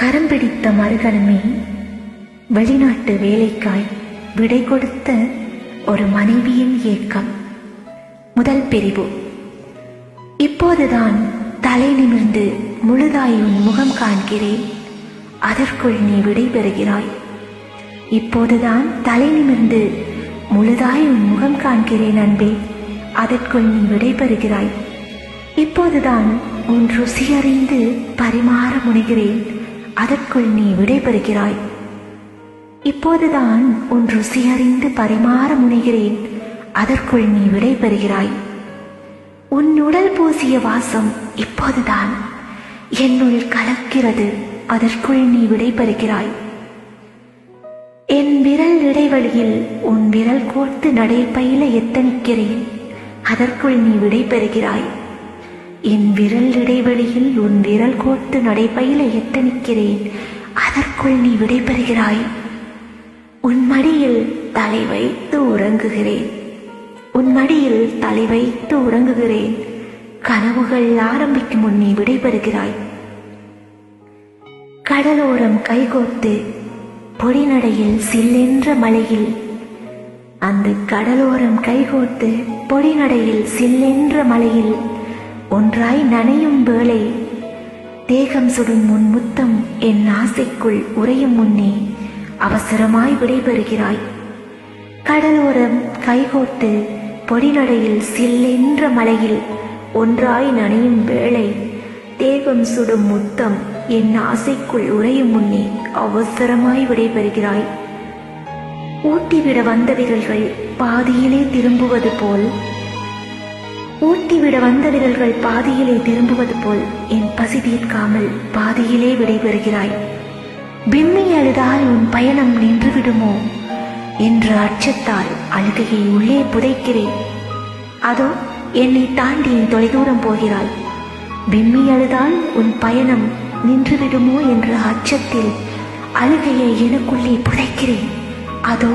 கரம் பிடித்த மறுகணமே வெளிநாட்டு வேலைக்காய் விடை கொடுத்த ஒரு மனைவியின் ஏக்கம். முதல் பிரிவு. இப்போதுதான் தலை நிமிர்ந்து முழுதாய் உன் முகம் காண்கிறேன். அதற்குள் நீ விடைபெறுகிறாய் இப்போதுதான் தலை நிமிர்ந்து முழுதாய் உன் முகம் காண்கிறேன் அன்பே. அதற்குள் நீ விடைபெறுகிறாய் இப்போதுதான் உன் ருசியறிந்து பரிமாற முனைகிறேன். அதற்குள் நீ விடைபெறுகிறாய். இப்போதுதான் உன் ருசியறிந்து பரிமாற முனைகிறேன். அதற்குள் நீ விடைபெறுகிறாய். உன் உடல் பூசிய வாசம் இப்போதுதான் என்னுள் கலக்கிறது. அதற்குள் நீ விடைபெறுகிறாய். என் விரல் இடைவெளியில் உன் விரல் கோர்த்து நடைப்பயில எத்தனிக்கிறேன் அதற்குள் நீ விடைபெறுகிறாய். என் விரல் இடைவெளியில் உன் விரல் கோர்த்து நடைபயில எத்தனிக்கிறேன் அதற்குள் நீ விடைபெறுகிறாய். உன் மடியில் தலை வைத்து உறங்குகிறேன். உன் மடியில் தலை வைத்து உறங்குகிறேன். கனவுகள் ஆரம்பிக்கும் முன் நீ விடைபெறுகிறாய். கடலோரம் கைகோத்து பொடிநடையில் சில்லென்ற மலையில். அந்த கடலோரம் கைகோத்து பொடிநடையில் சில்லென்ற மலையில். ஒன்றாய் நனையும் வேளை தேகம் சுடும் முன் முத்தம் என் ஆசைக்குள் உறையும் முன்னே அவசரமாய் விடைபெறுகிறாய். கடலோரம் கைகோத்து பொடிநடையில் சில்லென்ற மலையில் ஒன்றாய் நனையும் வேளை தேகம் சுடும் முத்தம் என் ஆசைக்குள் உறையும் முன்னே அவசரமாய் விடைபெறுகிறாய். ஊட்டிவிட வந்த விரல்கள் பாதியிலே திரும்புவது போல் ஊட்டிவிட வந்த விரல்கள் பாதியிலே திரும்புவது போல் என் பசி தீர்க்காமல் பாதியிலே விடைபெறுகிறாய். பிம்மி அழுதால் உன் பயணம் நின்றுவிடுமோ? என்ற அச்சத்தால் அழுகையை உள்ளே புதைக்கிறேன். அதோ என்னை தாண்டி நீ தொலைதூரம் போகிறாய். விம்மி அழுதால் உன் பயணம் நின்றுவிடுமோ? என்ற அச்சத்தில் அழுகையை எனக்குள்ளே புதைக்கிறேன். அதோ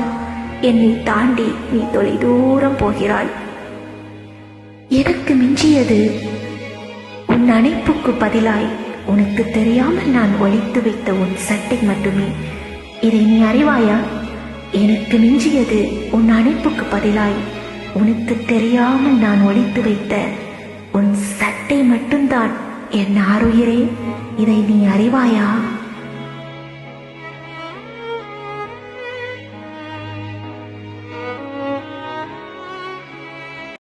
என்னை தாண்டி நீ தொலைதூரம் போகிறாய். எனக்கு மிஞ்சியது? உன் அணைப்புக்கு பதிலாய் உனக்கு தெரியாமல் நான் ஒழித்து வைத்த உன் சட்டை மட்டுமே. இதை நீ அறிவாயா? எனக்கு மிஞ்சியது உன் அணைப்புக்கு பதிலாய் உனக்கு தெரியாமல் நான் ஒழித்து வைத்த உன் சட்டை மட்டும்தான் என் ஆறுயிரே இதை நீ அறிவாயா?